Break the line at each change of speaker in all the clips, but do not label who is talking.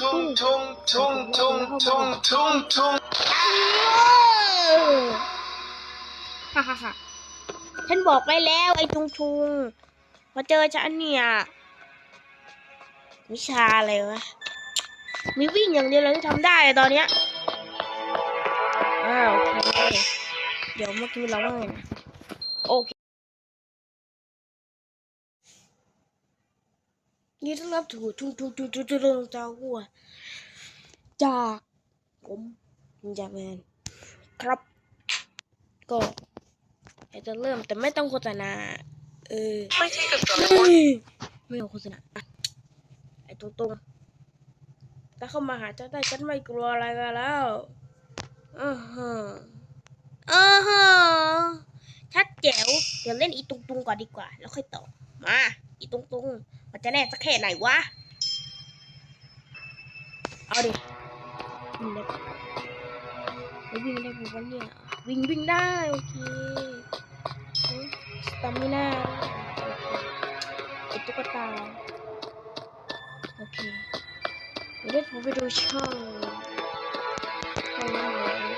ตุ้งตุ้งตุ้ง
tung tung tung tung tung
ฮ่าฮ่าฮ่าฉันบอกไปแล้วไอ้ทุงทุงมาเจอฉันเนี่ย วิชาอะไรวะ มีวิ่งอย่างเดียวเลยที่ทำได้ตอนเนี้ยอ้าวโอเค เดี๋ยวเมื่อกี้เราว่าไงนะโอเค นี่ต้องรับถูกทุงทุงทุงทุงทุงทุงจ้าหัวจากผมจากแมนครับ ก็จะเริ่มแต่ไม่ต้องโฆษณา เออ
ไม่ใช่กับตัว
เฮ้ยไม่เอาโฆษณาอะไอ้ตรงตรงๆถ้าเข้ามาหาเจ้าได้ฉันไม่กลัวอะไรกันแล้วอือฮะอือฮะชัดแจ๋วเดี๋ยวเล่นอีตุงตุงก่อนดีกว่า แล้วค่อยต่อ มา อีตุงตุงมันจะแน่สักแค่ไหนวะ เอาดิวิ่งได้วิ่งได้ผมว่าเนี่ย วิ่งวิ่งได้ โอเคสตามิน่าโอเคไอตุ๊กตา โอเคเดี๋ยวผมไปดูช่องช่องนั้นเลย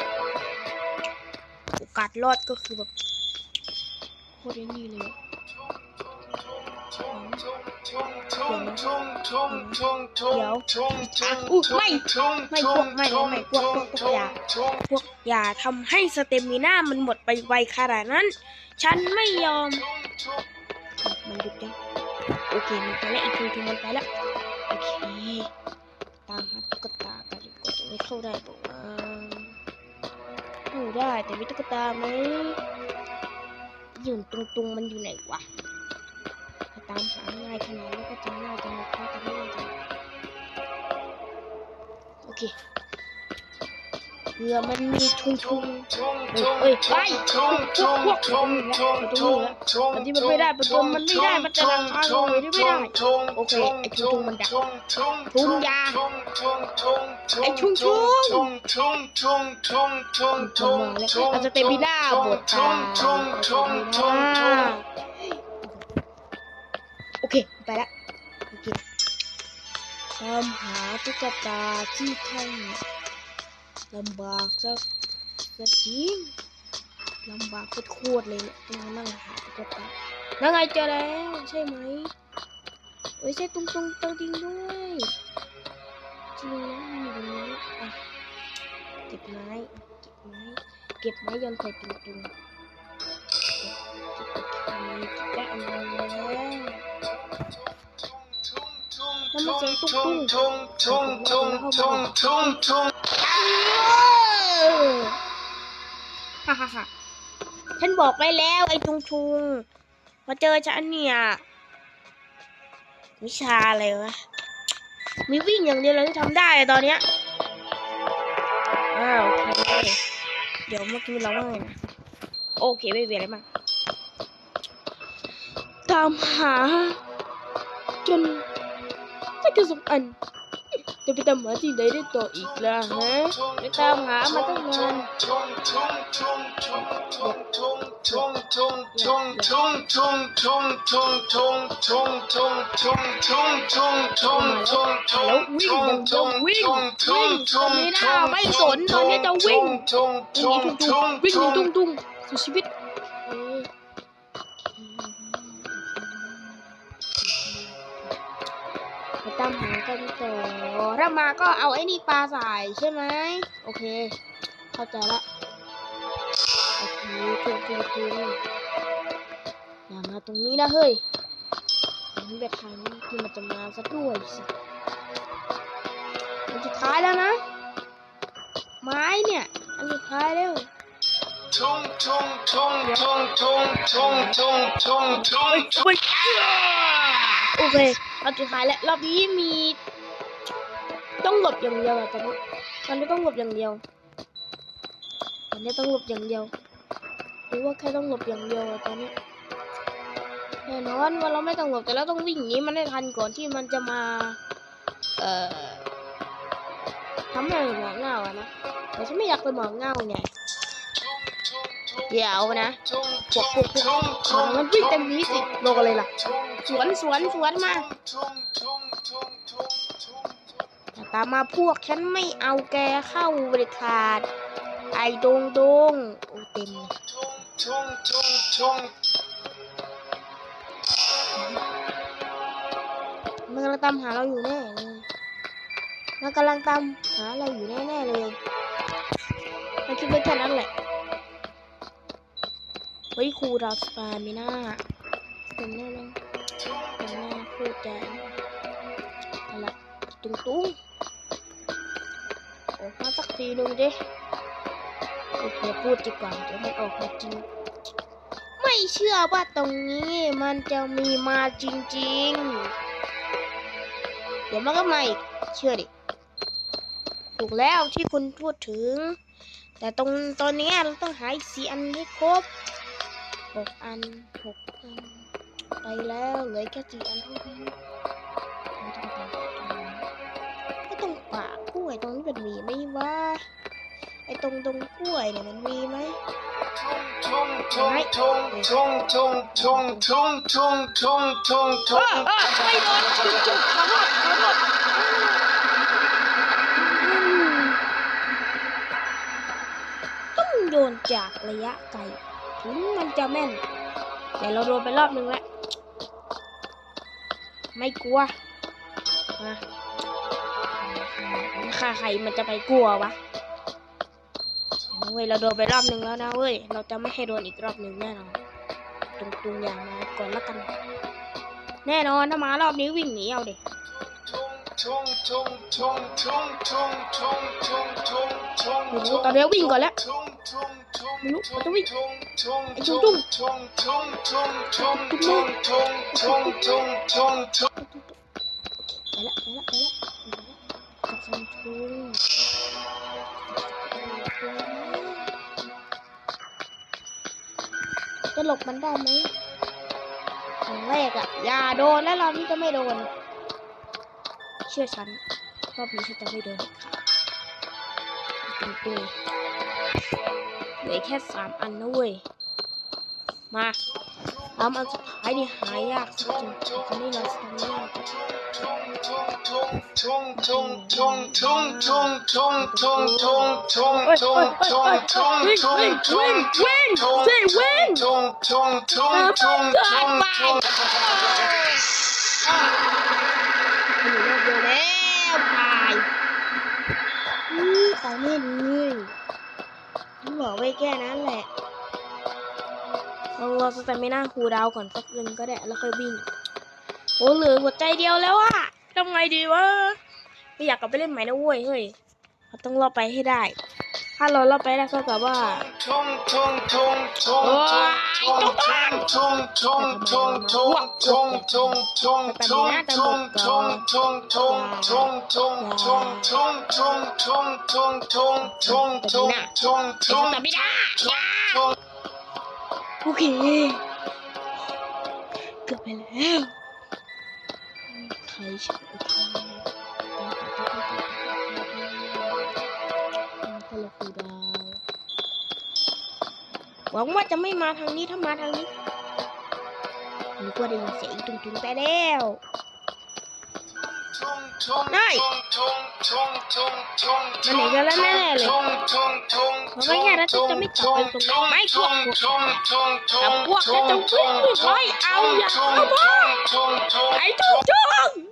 โอกาสรอดก็คือแบบโคตรนี่เลย เดี๋ยวอู้ไม่ไม่พวกไม่ไม่พวกพวกพวกอย่าพวกอย่าทำให้สเตมิน่ามันหมดไปไวขนาดนั้น ฉันไม่ยอม มันหยุดยังโอเคมันไปแล้วอีกทีมันไปแล้วโอเคตามหาตุ๊กตากันดีกว่าตรงนี้เข้าได้ปะวะเข้าได้แต่มีตุ๊กตาไหมยืนตรงๆมันอยู่ไหนวะ ตามหาง่ายขนาดนี้ก็จะง่ายจังเลยก็จะไม่ง่ายจังโอเคเรือมันมีทุ่งทุ่งเอ้ยไปพวกพวกพวกตรงนี้แล้วตรงนี้แล้วอันที่มันไม่ได้ประตูมันไม่ได้ มันจะดังทางเลยที่ไม่ได้ โอเค ไอ้ทุ่งทุ่งมันดังทุ่งยา ไอ้ชุ่งชุ่งเราจะเตมิน่าบทตา อเคไปละโอเคตามหาตุ๊กตาที่ท่องลำบากสักสักจริงลำบากโคตรเลยเนี่ยต้องนั่งหาตุ๊กตาแล้วไงเจอแล้วใช่ไหมเอ้ยใช่ตรงตรงๆจริงด้วยจริงนะมันอยู่ตรงนี้อะเก็บไม้เก็บไม้เก็บไม้ยนใส่ตุงตุงเก็บเก็บเก็บได้ แล้วฮ่าฮ่าฮ่าฉันบอกไปแล้วไอ้ทุงทุงมาเจอฉันเนี่ย วิชาอะไรวะ มีวิ่งอย่างเดียวเลยที่ทำได้ตอนเนี้ยอ้าวโอเค เดี๋ยวเมื่อกี้เราว่าไงนะโอเคไม่เป็นอะไรมากตามหา จนถ้าจะสองอันจะไปตามหาที่ไหนได้ต่ออีกล่ะฮะไปต ตามหากันต่อถ้ามาก็เอาไอ้นี่ปลาใส่ใช่ไหมโอเค เข้าใจละโอเคถูกถูกถูกอย่ามาตรงนี้นะเฮ้ยอันแบบทางนี้ที่มันจะมาซะด้วยสิอันสุดท้ายแล้วนะ ไม้เนี่ย อันสุดท้ายแล้วทุ่งทุ่งทุ่งทุ่งทุ่งทุ่งทุ่งทุ่งทุ่งโอเค รอบสุดท้ายแล้วรอบนี้มี ต้องหลบอย่างเดียวอะตอนนี้ตอนนี้ต้องหลบอย่างเดียวตอนนี้ต้องหลบอย่างเดียวหรือว่าแค่ต้องหลบอย่างเดียวอะตอนนี้แน่นอนว่าเราไม่ต้องหลบแต่เราต้องวิ่งหนีมันให้ทันก่อนที่มันจะมา เอ่อทำให้หมอกเงาอะนะแต่ฉันไม่อยากเป็นหมอกเงาไงเดี๋ยวนะพวกพวกพวกมันวิ่งเต็มนี้สิโลกอะไรล่ะ สวนสวนสวนมา ตามมาพวกฉันไม่เอาแกเข้าบริขาด ไอ้ดงดงโอ้เต็มเมันกำลังตามหาเราอยู่แน่เลยมันกำลังตามหาเราอยู่แน่ๆเลยมันคิดไว้แค่นั้นแหละเฮ้ยครูดาวสตาร์มีหน้าเป็นแน่เลย เป็นหน้าพูดใจเอาละตุ้งตุ้งออกมาสักทีนึงดิโอเคพูดดีกว่าเดี๋ยวมันออกมาจริง ไม่เชื่อว่าตรงนี้มันจะมีมาจริง ๆ เดี๋ยวมันก็มาอีกเชื่อดิ ถูกแล้วที่คุณพูดถึง แต่ตรงตอนนี้เราต้องหาอีกสี่อันให้ครบหกอันหกอัน ไปแล้วเลยแค่สี่อันเท่านี้นไอตรงปากกล้วยตรงนี้มันมีไหมวะไอ้ตรงตรงกล้วยเนี่ยมันมีไหม
ไม่โดนไม่โดน
ขอโทษขอโทษขอโทษขอโทษต้องโยนจากระยะไกลถึงมันจะแม่น แต่เราโดนไปรอบนึงแล้ว ไม่กลัวมาค่าใครมันจะไปกลัววะเว้ยเราโดนไปรอบหนึ่งแล้วนะเว้ย เราจะไม่ให้โดนอีกรอบหนึ่งแน่นอนตรงตุงอย่างมาก่อนละกัน แน่นอนถ้ามารอบนี้วิ่งหนีเอาเด็ก ไม่รู้ตอนนี้วิ่งก่อนแล้วไม่รู้มันจะวิ่ง
tung tung
ไอ้จุ้งจุ้ง
tung tung tung tung tung tung tung tung tung tung
ไปละไปละไปละไปละกับซัมซุงจะหลบมันได้ไหมอย่างแรกอะอย่าโดนแล้วรอบนี้จะไม่โดน เชื่อฉันรอบนี้ฉันจะไม่โดนค่ะเป็นตัวเหลือแค่สามอันนะเว้ย มาสามอันสุดท้ายนี่หายากสุดจริงๆคนนี้เราทำยาก
tung tung tung tung tung tung tung tung tung tung tung tung
วิ่ง
tung
วิ่ง
tung
วิ่งวิ่งสิวิ่ง
tung tung tung tung
เกิด
tung
ไป
tung
อยู่รอบเดียวแล้วตายอื อตายแน่เลยฉันบอกไว้แค่นั้นแหละลองรอสแตมิน่าคูดาวก่อนสักนึงก็ได้แล้วค่อยวิ่งโอ้เหลือหัวใจเดียวแล้วอะทำไงดีวะไม่อยากกลับไปเล่นใหม่นะเว้ยเฮ้ยเราต้องรอดไปให้ได้ ถ้าโหลเราไปแล้วก็แบว่าโอกไม่แล้โเคเกือบไปแล้วใครใช้ หวังว่าจะไม่มาทางนี้ถ้ามาทางนี้นึกว่าได้ยินเสียงตุ้งตุ้งแต่แล้ว
ได้
มันหนีกันแล้วแน่ๆเลยมันก็แค่นั้นจะไม่กลับไปตรงนั้นไม่พวกพวกแต่พวกจะจะวิ่งไล่เอาอย่าเข้ามาไอ้ตุ้งตุ้ง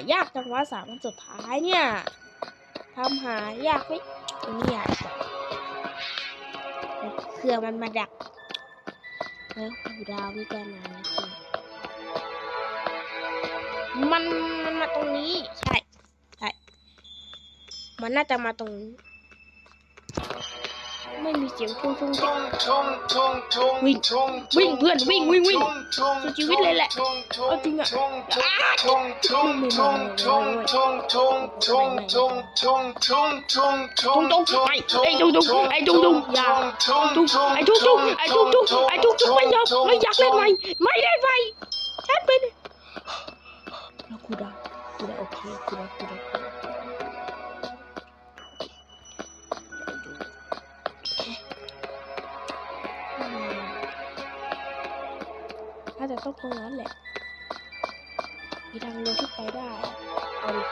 ายากจังวะสามวันสุดท้ายเนี่ยทำหายากไหมไม่อยากดีกว่าเครื่องมันมาดักแล้วหูดาวนี่แกมานี่มันมันมาตรงนี้ ใช่ ใช่ มันน่าจะมาตรงนี้ ไม่มีเสียงทุ่งทุ่งเจ๊กวิ่งวิ่งเพื่อนวิ่งวิ่งวิ่งสุดชีวิตเลยแหละเอาจริงอะอ้าไม่ไม่ไม่ทุ่งทุ่งไปไอ้ทุ่งทุ่งไอ้ทุ่งทุ่งอย่าทุ่งไอ้ทุ่งทุ่งไอ้ทุ่งทุ่งไอ้ทุ่งทุ่งไม่ยอมไม่อยากเล่นไหมไม่ได้ไหมฉันเป็นแล้วกูดากูดาโอเคกูดากูด ต้องตรงนั้นแหละ มีทางเดียวที่ไปได้ เอาดิ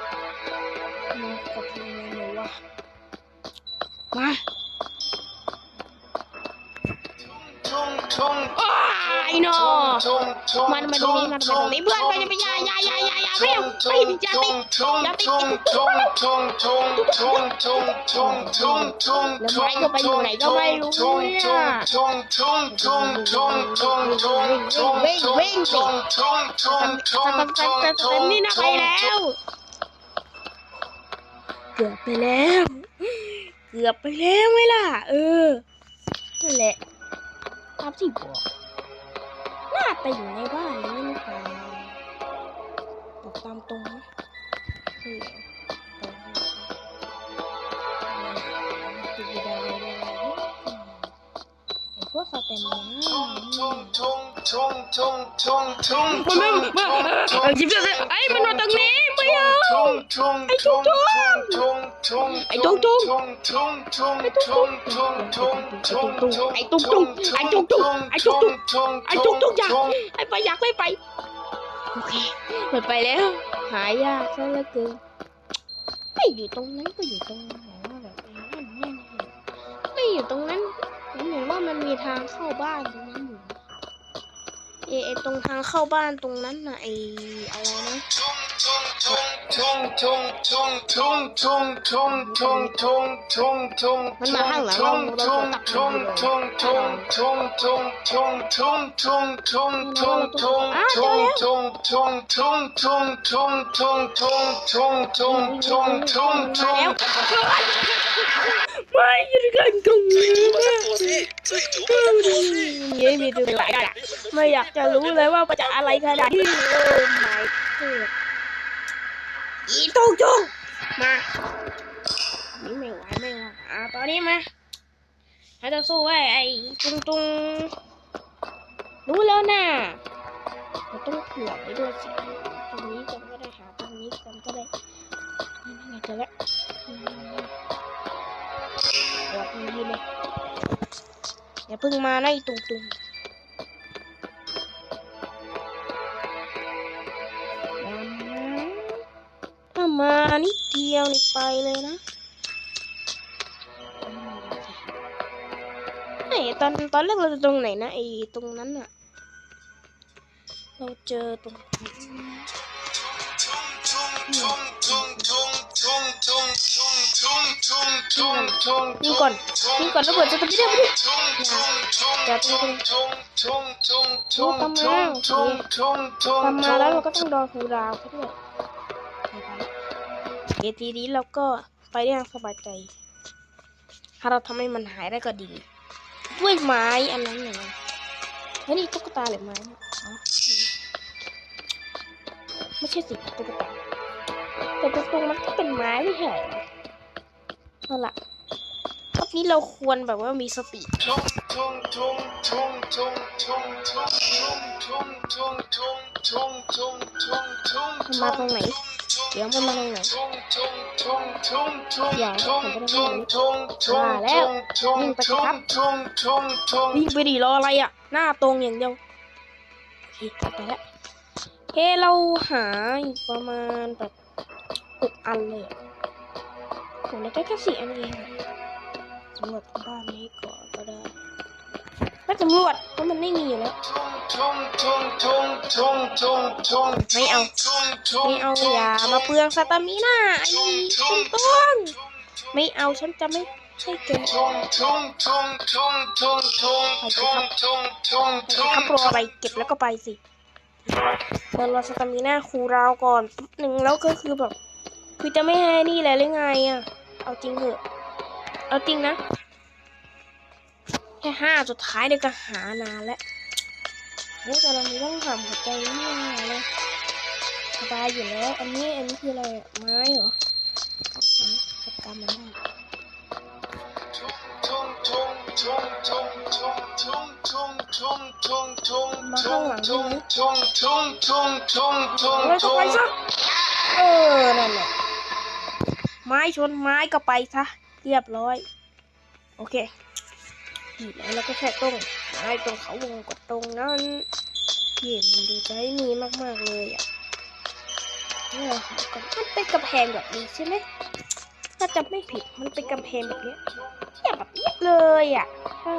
มากับทางไหนวะมาอ้ายเนาะมันมาตรงนี้มันมาตรงนี้เพื่อนไปจะไปอยาอยาอยาอยา อยาไม่เอาไปอย่าติดอย่าติดแล้วไม้ก็ไปอยู่ไหนก็ไม่รู้เนี่ยวิ่งวิ่งสิสตันสตันสตันนี่นะไปแล้วเกือบไปแล้วเกือบไปแล้วไหมล่ะ เออนั่นแหละตามที่บอกน่าจะอยู่ในบ้านนี้หรือเปล่าบอกตามตรงนะใช่แล้วตรง นี้ติดอยู่ดาวเลยนะไอ้พวกสเต็มเลยนะมันไม่เออยิ้มเลยไอ้มันมาตรงนี้ไม่เอาไอ้จุงจุงไอ้จุงจุงไอ้จุง โอเคมันไปแล้ว หายากซะเหลือเกินไม่อยู่ตรงนั้นก็อยู่ตรงไหนว่าแบบนั่นแน่ๆไม่อยู่ตรงนั้นผมเห็นว่ามันมีทางเข้าบ้านตรงนั้น เอไอตรงทางเข้าบ้านตรงนั้นน่ะไออะไรนะมันมาข้างหลังเราเราต้องตักมันเลยอ้าวเจอแล้วมาแล้วไม่ยืนกันตรงนี้เย้มีตัวหลายอะไม่อยากจะจะรู้เลยว่ามันจะอะไรขนาดนี้โอ้ไม่เกิดอีตุงจุงมานี่ไม่ไหวไม่ไหวอ่าตอนนี้มาเราจะสู้ไอ้ไอ้ตุงตุงรู้แล้วนะเราต้องเผื่อไว้ด้วยสิตรงนี้กันก็ได้หาตรงนี้กันก็ได้นี่ไงเจอแล้วกดนี้เลยอย่าเพิ่งมานะไอ้ตุงตุง ดเดียวนี่ไปเลยนะไอ้ตอนตอนแรกเราจะตรงไหนนะไอ้ตรงนั้นอะเราเจอตรงนี้ยิงก่อนยิงก่อนระเบิดจะทำไม่ได้ไม่ได้อย่าตรงตรงรู้ตามาโอเคตามาแล้วเราก็ต้องรอคูดาวน์เขาด้วย เอทีนี้เราก็ไปได้อย่างสบายใจ ถ้าเราทำให้มันหายได้ก็ดี ด้วยไม้อันนั้นเนี่ยนะเฮ้ยนี่ตุ๊กตาหรือไม้เนี่ยอ๋อไม่ใช่สิตุ๊กตาแต่ตรงๆมันก็เป็นไม้ไม่ใช่เอาละ นี้เราควรแบบว่ามีสติมันมาตรงไหน เดี๋ยวมันมาตรงไหนอย่าผมจะได้ไม่รู้มาแล้ววิ่งไปครับวิ่งไปดิรออะไรอะ หน้าตรงอย่างเดียวโอเคกลับไปแล้วเฮ้เราหาอีกประมาณแบบหกอันเลยอะผมได้แค่สี่อันเองอะ สำรวจบ้านนี้ก่อนก็ได้ไม่สำรวจเพราะมันไม่มีอยู่แล้วไม่เอาไม่เอาอย่ามาเปลืองสตามิน่าไอ้ต้นต้นไม่เอาฉันจะไม่ให้เกินขับรอไปเก็บแล้วก็ไปสิเปิดรอสตามิน่าครูราก่อนหนึ่งแล้วก็คือแบบ คือจะไม่ให้นี่แหละหรือไงอะ เอาจริงเหอะ เอาจริงนะ แค่ห้าสุดท้ายเดี๋ยวก็หานานแล้วเฮ้ยแต่เรามีต้องทำหัวใจนี่ไงเลยสบายอยู่แล้ว อันนี้อันนี้คืออะไรอะไม้เหรอเอาไม้จัดการมันได้มาข้างหลังได้ไหมแล้วก็ไปซะเออนั่นแหละไม้ชนไม้ก็ไปซะ เรียบร้อย โอเคแล้วเราก็แค่ตรงไอ้ตรงเขาวงกดตรงนั้นเย่มันดูจะให้มีมากๆเลยอะเนี่เราหาก่อนมันเป็นกำแพงแบบนี้ใช่ไหมถ้าจำไม่ผิดมันเป็นกำแพงแบบนี้เนี่ยแบบเนี้เลยอะใช่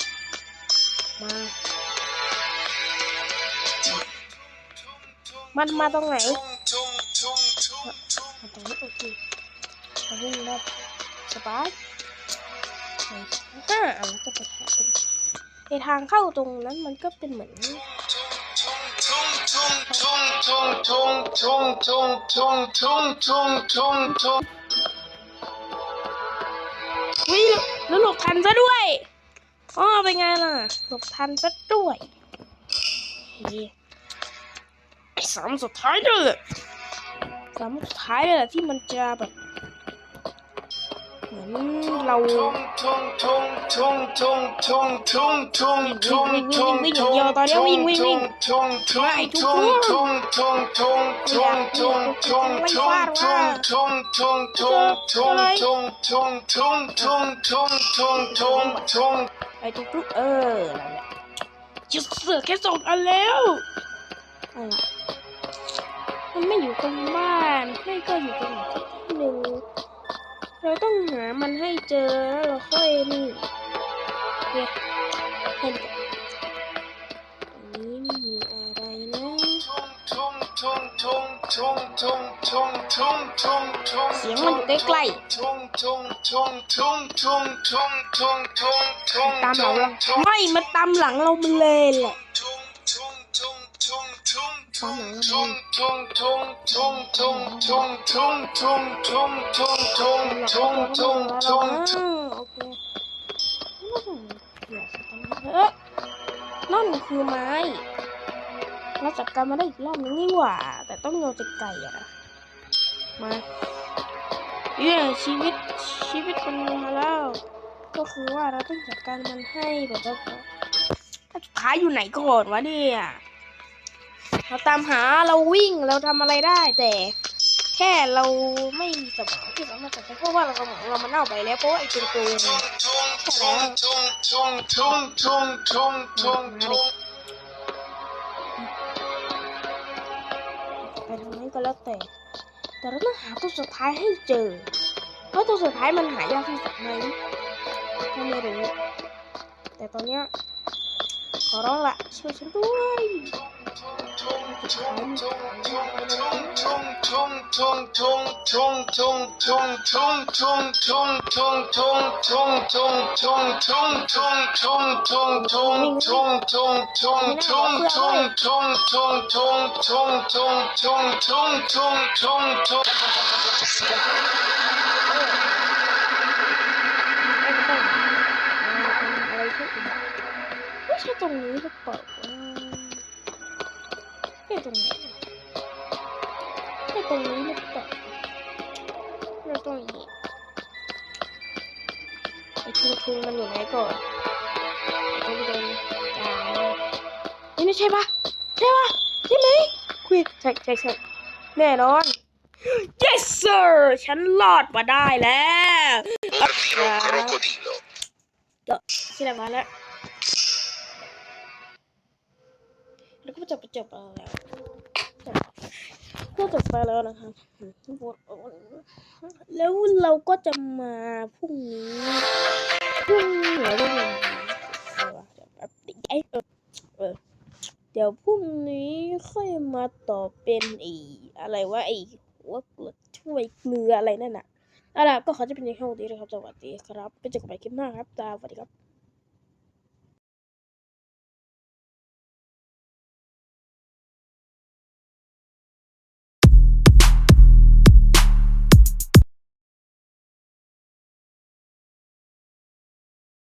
มา มันมาตรงไหนมาตรงนี้โอเคมาวิ่งได้สบายห้าเอาจะไปหาตรไอทางเข้าตรงนั้นมันก็เป็นเหมือนวิ่งแล้วหลบทันซะด้วย อ๋อเป็นไงล่ะหลบทันซะด้วยไอ้สามสุดท้ายเลยสามสุดท้ายเลยที่มันจะแบบเหมือนเรา
วิ่งอย่างเดีย
วต
อ
นนี้
วิ่
งวิ่งวิ่งไล่
ทุ
ก
ค
น
อ
ยา
กทุกคนไล่ฟาดว่าเจออะไร
ไอ้ทุกๆเออนั่นแหละจะเสือกแค่สองอันแล้วเอาล่ะมันไม่อยู่ตรงบ้านไม่ก็อยู่ตรงไหนสักที่หนึ่งเราต้องหามันให้เจอแล้วเราค่อยนี่เนี่ย
tung tung tung tung tung tung tung
เสียงมันอยู่ใกล้
tung tung tung tung tung tung tung tung tung
ๆตามหลังเราไม่มันตามหลังเรามาเลยแหละ
ตามหลังเราทุ่งทุ่งทุ่งทุ่งทุ่งทุ่งทุ่งทุ่งทุ่งทุ่งทุ่งทุ่งทุ่งทุ่ง
โอเคเอ๊ะนั่นคือไม้เราจัดการมาได้อีกรอบนึงนี่หว่าแต่ต้องโยนจากไก่อะนะมาเย้ชีวิตชีวิตมันมาแล้ว ก็คือว่าเราต้องจัดการมันให้แบบว่าถ้าสุดท้ายอยู่ไหนก่อนวะเนี่ยเราตามหาเราวิ่งเราทำอะไรได้ แต่แค่เราไม่มีสมองที่สามารถจัดการเพราะว่าเราสมองเรามันเน่าไปแล้วเพราะว่าไอ้ตัวโกงเนี่ย
ทุ่งทุ่งทุ่งทุ่
ไปทางนั้นก็แล้วแต่ แต่เราต้องหาตัวสุดท้ายให้เจอ เพราะตัวสุดท้ายมันหายากที่สุดไหมไม่รู้แต่ตอนเนี้ยขอร้องละช่วยฉันด้วย
살짝
무섭다고 ต้องอะไรที่อื่นไม่ใช่ตรงนี้หรือเปล่าไม่ตรงไหนไม่ตรงนี้หรือเปล่าไม่ตรงนี้ไอ้ทุงทุงมันอยู่ไหนก่อนต้องเดินตามนี่ไม่ใช่ปะใช่ปะใช่ไหมคุยใช่ใช่ใช่แน่นอน yes sir ฉันรอดมาได้แล้ว
Ardilo crocodilo.
ก็ที่ไหนมาแล้วแล้วก็จบจบไปแล้วจบ ก็จบไปแล้วนะครับแล้วเราก็จะมาพรุ่งนี้พรุ่งนี้เรอพรุ่งนี้เดี๋ยวเดี๋ยวพรุ่งนี้ค่อยมาต่อเป็นอ้อะไรว่าไอ้หัวเกลือช่วยเกลืออะไรนั่นน่ะเอาล่ะก็ขอจะเป็นย่างเท่านี้นะครับสวัสดีครับไปเจอกันใหม่คลิปหน้าครับสวัสดีครับ